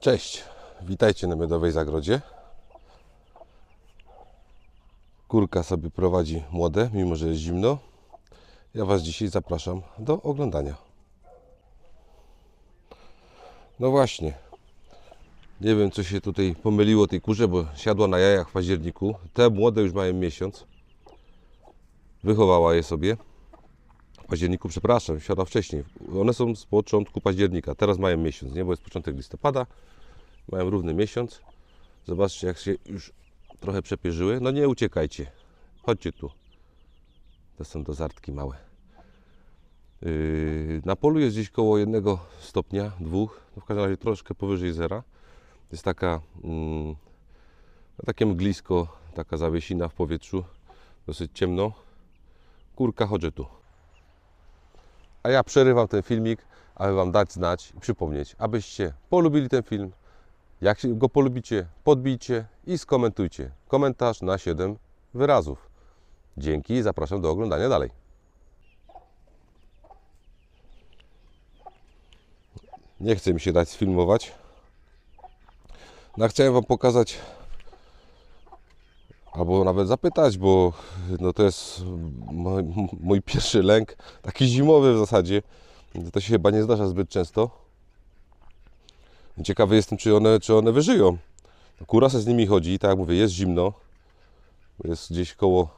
Cześć, witajcie na Miodowej Zagrodzie. Kurka sobie prowadzi młode, mimo że jest zimno. Ja Was dzisiaj zapraszam do oglądania. No właśnie, nie wiem co się tutaj pomyliło tej kurze, bo siadła na jajach w październiku. Te młode już mają miesiąc. Wychowała je sobie. Październiku, przepraszam, siadła wcześniej. One są z początku października. Teraz mają miesiąc, nie? Bo jest początek listopada. Mają równy miesiąc. Zobaczcie, jak się już trochę przepierzyły. No nie uciekajcie. Chodźcie tu. To są dozartki małe. Yy, na polu jest gdzieś koło jednego stopnia, dwóch, no w każdym razie troszkę powyżej zera. Jest taka, mm, no takie mglisko, taka zawiesina w powietrzu, dosyć ciemno. Kurka, chodź tu. A ja przerywam ten filmik, aby Wam dać znać i przypomnieć, abyście polubili ten film. Jak go polubicie, podbijcie i skomentujcie. Komentarz na 7 wyrazów. Dzięki i zapraszam do oglądania dalej. Nie chce mi się dać sfilmować. No, chciałem Wam pokazać, albo nawet zapytać, bo no, to jest mój, pierwszy lęk, taki zimowy w zasadzie. To się chyba nie zdarza zbyt często. Ciekawy jestem, czy one, czy one wyżyją. Kura se z nimi chodzi, tak jak mówię, jest zimno. Jest gdzieś koło,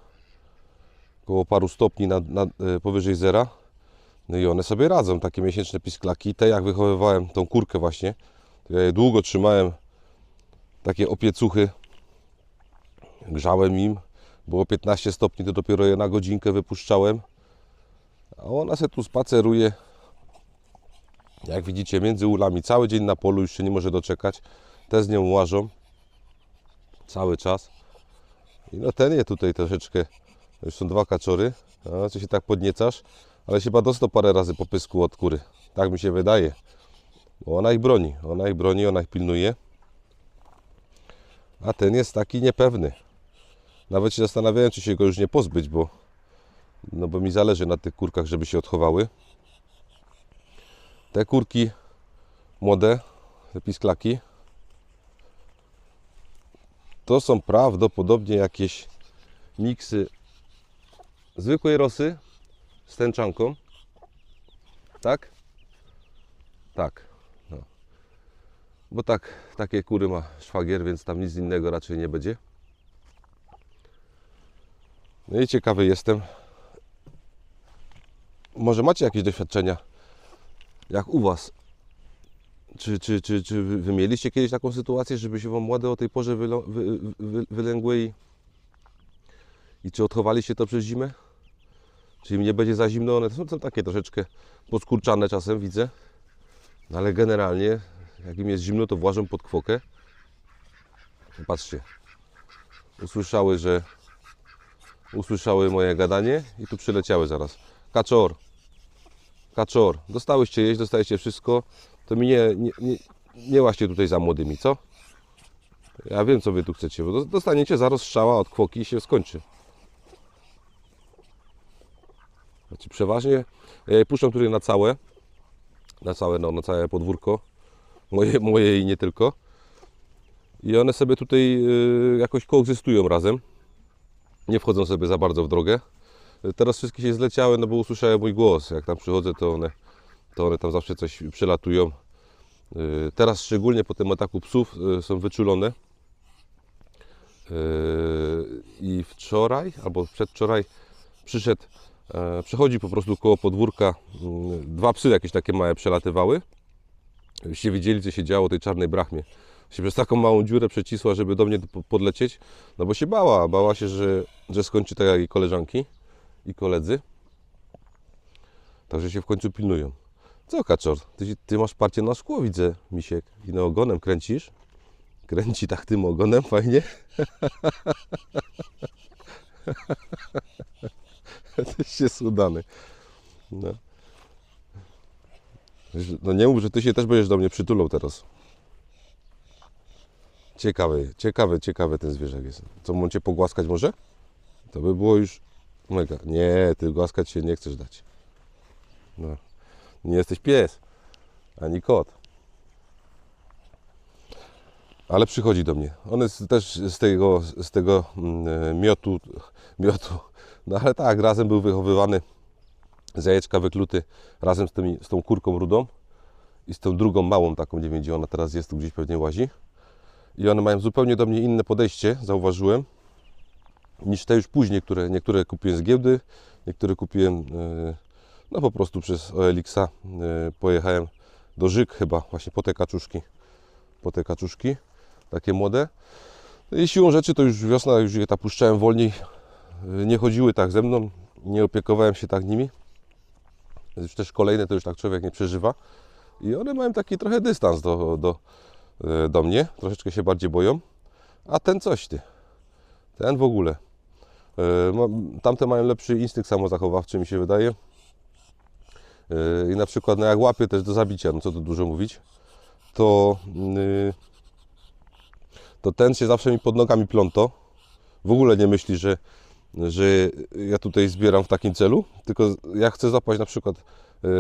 koło paru stopni nad, nad, e, powyżej zera. No i one sobie radzą, takie miesięczne pisklaki. Te jak wychowywałem tą kurkę właśnie, to ja je długo trzymałem, takie opiecuchy. Grzałem im, było 15 stopni, to dopiero je na godzinkę wypuszczałem. A ona se tu spaceruje, jak widzicie, między ulami, cały dzień na polu, już się nie może doczekać. Te z nią łażą cały czas. I no ten je tutaj troszeczkę, już są dwa kaczory, a co się tak podniecasz, ale się chyba dostał parę razy po pysku od kury. Tak mi się wydaje. Bo ona ich broni, ona ich broni, ona ich pilnuje. A ten jest taki niepewny. Nawet się zastanawiałem, czy się go już nie pozbyć, bo, no bo mi zależy na tych kurkach, żeby się odchowały. Te kurki młode, te pisklaki, to są prawdopodobnie jakieś miksy zwykłej rosy z tęczanką. Tak? Tak. No. Bo tak, takie kury ma szwagier, więc tam nic innego raczej nie będzie. No i ciekawy jestem. Może macie jakieś doświadczenia, jak u Was? Czy, czy, czy, czy wy mieliście kiedyś taką sytuację, żeby się Wam młode o tej porze wylo- wy, wy, wylęgły i, i czy odchowaliście to przez zimę? Czy im nie będzie za zimno? One są, są takie troszeczkę podskurczane czasem, widzę. No ale generalnie, jak im jest zimno, to włażą pod kwokę. Patrzcie. Usłyszały, że usłyszały moje gadanie i tu przyleciały zaraz. Kaczor, kaczor, dostałyście jeść, dostajecie wszystko, to mi nie, nie, nie, nie tutaj za młodymi, co? Ja wiem, co wy tu chcecie, bo dostaniecie zaraz strzała od kwoki i się skończy. Znaczy przeważnie je puszczam tutaj na całe, na całe, no, na całe podwórko, moje, moje i nie tylko. I one sobie tutaj y, jakoś koegzystują razem. Nie wchodzą sobie za bardzo w drogę. Teraz wszystkie się zleciały, no bo usłyszałem mój głos. Jak tam przychodzę, to one, to one tam zawsze coś przylatują. Y, Teraz szczególnie po tym ataku psów y, są wyczulone. Y, I wczoraj albo przedwczoraj przyszedł, e, przechodzi po prostu koło podwórka. mm, Dwa psy jakieś takie małe przelatywały. Byście widzieli, co się działo tej czarnej brachmie. Się przez taką małą dziurę przecisła, żeby do mnie po- podlecieć, no bo się bała. Bała się, że, że skończy tak jak jej koleżanki i koledzy. Także się w końcu pilnują. Co, kaczor? Ty, ty masz parcie na szkło, widzę, misiek. I no ogonem kręcisz. Kręci tak tym ogonem, fajnie. Tyś się udany. No. no nie mów, że ty się też będziesz do mnie przytulał teraz. Ciekawy, ciekawy, ciekawy ten zwierzak jest. Co, on cię pogłaskać może? To by było już mega. Nie, ty głaskać się nie chcesz dać. No. Nie jesteś pies, ani kot. ale przychodzi do mnie. On jest też z tego, z tego mm, miotu, miotu. No ale tak, razem był wychowywany z jajeczka wykluty razem z, tymi, z tą kurką rudą i z tą drugą małą taką, nie wiem gdzie ona teraz jest, tu gdzieś pewnie łazi. I one mają zupełnie do mnie inne podejście, zauważyłem, niż te już później, które niektóre kupiłem z giełdy, niektóre kupiłem e, no po prostu przez OLX-a. e, Pojechałem do Żyk chyba, właśnie po te kaczuszki. Po te kaczuszki, takie młode. I siłą rzeczy to już wiosna, już je tak puszczałem wolniej. E, Nie chodziły tak ze mną, nie opiekowałem się tak nimi. Już też kolejne to już tak człowiek nie przeżywa. I one mają taki trochę dystans do, do, do mnie. Troszeczkę się bardziej boją. A ten coś ty. Ten w ogóle. Ma- Tamte mają lepszy instynkt samozachowawczy, mi się wydaje. E, I na przykład, no jak łapie też do zabicia, no co tu dużo mówić, to, to ten się zawsze mi pod nogami pląto. W ogóle nie myśli, że, że ja tutaj zbieram w takim celu, tylko jak chcę zapaść na przykład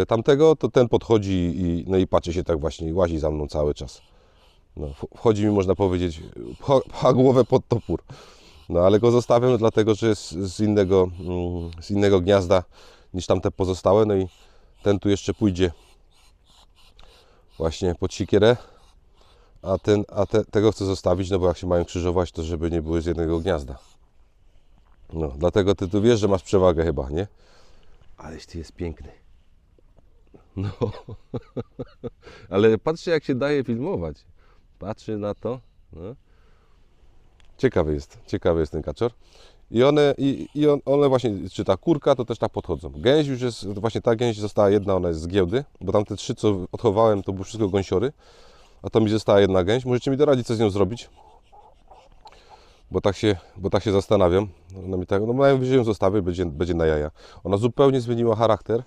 tamtego, to ten podchodzi i, no i patrzy się tak właśnie i łazi za mną cały czas. No, wch- wchodzi mi, można powiedzieć, pcha, pcha głowę pod topór. No ale go zostawiam dlatego, że jest z innego, mm, z innego gniazda niż tamte pozostałe. No i ten tu jeszcze pójdzie właśnie pod sikierę, a, ten, a te, tego chcę zostawić, no bo jak się mają krzyżować, to żeby nie były z jednego gniazda. No, dlatego ty tu wiesz, że masz przewagę chyba, nie? Aleś ty jest piękny. No, ale patrzcie jak się daje filmować. Patrzy na to. No. Ciekawy jest, ciekawy jest ten kaczor. I one, i, i on, one właśnie, czy ta kurka, to też tak podchodzą. Gęś już jest, właśnie ta gęś została jedna, ona jest z giełdy, bo tamte trzy, co odchowałem, to były wszystko gąsiory, a to mi została jedna gęś. Możecie mi doradzić, co z nią zrobić? Bo tak się, bo tak się zastanawiam. Ona mi tak, no najwyżej ją zostawię, będzie, będzie na jaja. Ona zupełnie zmieniła charakter.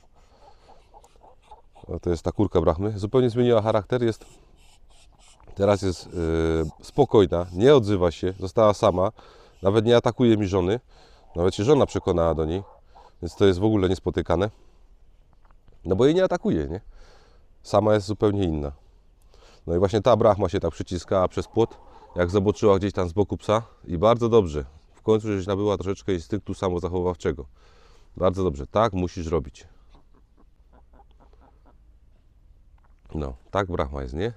O, to jest ta kurka brachmy. Zupełnie zmieniła charakter, jest Teraz jest y, spokojna, nie odzywa się, została sama, nawet nie atakuje mi żony. Nawet się żona przekonała do niej, więc to jest w ogóle niespotykane. No bo jej nie atakuje, nie? Sama jest zupełnie inna. No i właśnie ta brachma się tak przyciskała przez płot, jak zobaczyła gdzieś tam z boku psa i bardzo dobrze. W końcu żeś nabyła troszeczkę instynktu samozachowawczego. Bardzo dobrze, tak musisz robić. No, tak brachma jest, nie?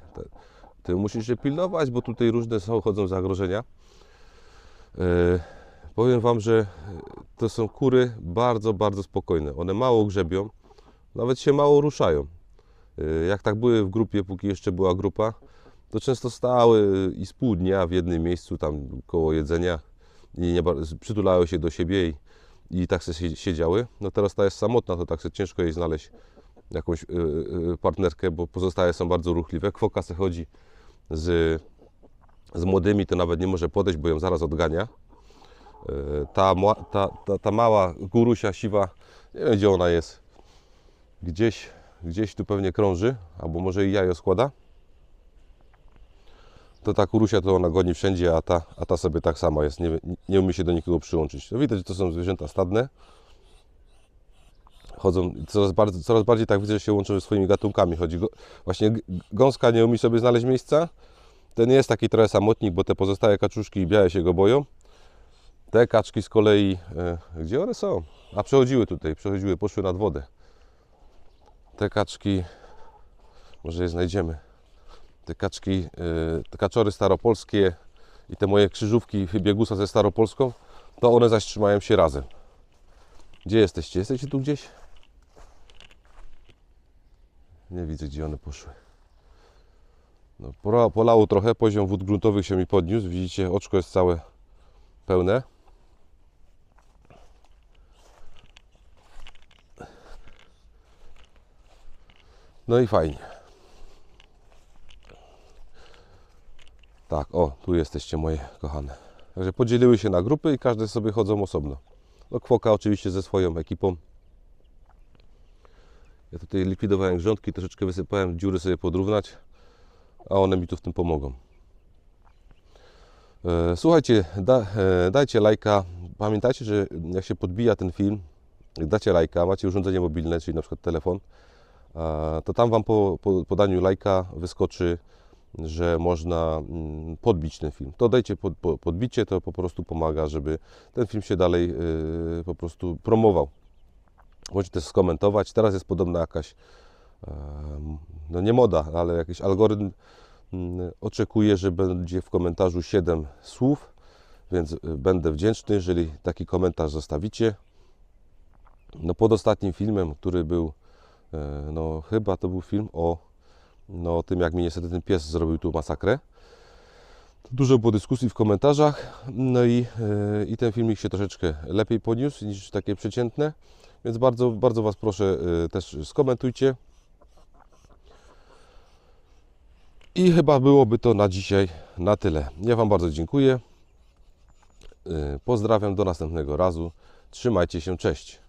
Ty musisz się pilnować, bo tutaj różne są, chodzą zagrożenia. E, powiem Wam, że e, to są kury bardzo, bardzo spokojne. One mało grzebią, nawet się mało ruszają. E, jak tak były w grupie, póki jeszcze była grupa, to często stały i z pół dnia w jednym miejscu, tam koło jedzenia i nie, przytulały się do siebie i, i tak sie- siedziały. No teraz ta jest samotna, to tak sobie ciężko jej znaleźć jakąś e, e, partnerkę, bo pozostałe są bardzo ruchliwe. Kwoka se chodzi z, z młodymi, to nawet nie może podejść, bo ją zaraz odgania. E, Ta, ta, ta, ta mała gurusia siwa, nie wiem gdzie ona jest, gdzieś, gdzieś tu pewnie krąży, albo może i jajo składa. To ta kurusia to ona goni wszędzie, a ta, a ta sobie tak sama jest, nie, nie umie się do nikogo przyłączyć. No widać, że to są zwierzęta stadne. Chodzą, coraz, bardzo, coraz bardziej tak widzę, że się łączą ze swoimi gatunkami. Chodzi go, właśnie gąska nie umie sobie znaleźć miejsca. Ten jest taki trochę samotnik, bo te pozostałe kaczuszki i białe się go boją. Te kaczki z kolei, e, gdzie one są? A przechodziły tutaj, przechodziły, poszły nad wodę. Te kaczki, może je znajdziemy. Te kaczki, e, te kaczory staropolskie i te moje krzyżówki biegusa ze staropolską, to one zaś trzymają się razem. Gdzie jesteście? Jesteście tu gdzieś? Nie widzę, gdzie one poszły. No, polało trochę, poziom wód gruntowych się mi podniósł. Widzicie, oczko jest całe pełne. No i fajnie. Tak, o, tu jesteście moje kochane. Także podzieliły się na grupy i każde sobie chodzą osobno. No kwoka oczywiście ze swoją ekipą. Ja tutaj likwidowałem grządki, troszeczkę wysypałem, dziury sobie podrównać, a one mi tu w tym pomogą. E, Słuchajcie, da, e, dajcie lajka. Pamiętajcie, że jak się podbija ten film, jak dacie lajka, macie urządzenie mobilne, czyli na przykład telefon, to tam Wam po, po podaniu lajka wyskoczy że można mm, podbić ten film. To dajcie pod, po- podbicie, to po prostu pomaga, żeby ten film się dalej y, po prostu promował. Możecie też skomentować. Teraz jest podobna jakaś, no nie moda, ale jakiś algorytm mm, oczekuje, że będzie w komentarzu 7 słów, więc y, będę wdzięczny, jeżeli taki komentarz zostawicie. No pod ostatnim filmem, który był, e, no chyba to był film o, no, o tym, jak mi niestety ten pies zrobił tu masakrę. Dużo było dyskusji w komentarzach, no i, e, i ten filmik się troszeczkę lepiej podniósł niż takie przeciętne, więc bardzo, bardzo Was proszę e, też skomentujcie. I chyba byłoby to na dzisiaj na tyle. Ja Wam bardzo dziękuję. E, Pozdrawiam do następnego razu. Trzymajcie się, cześć.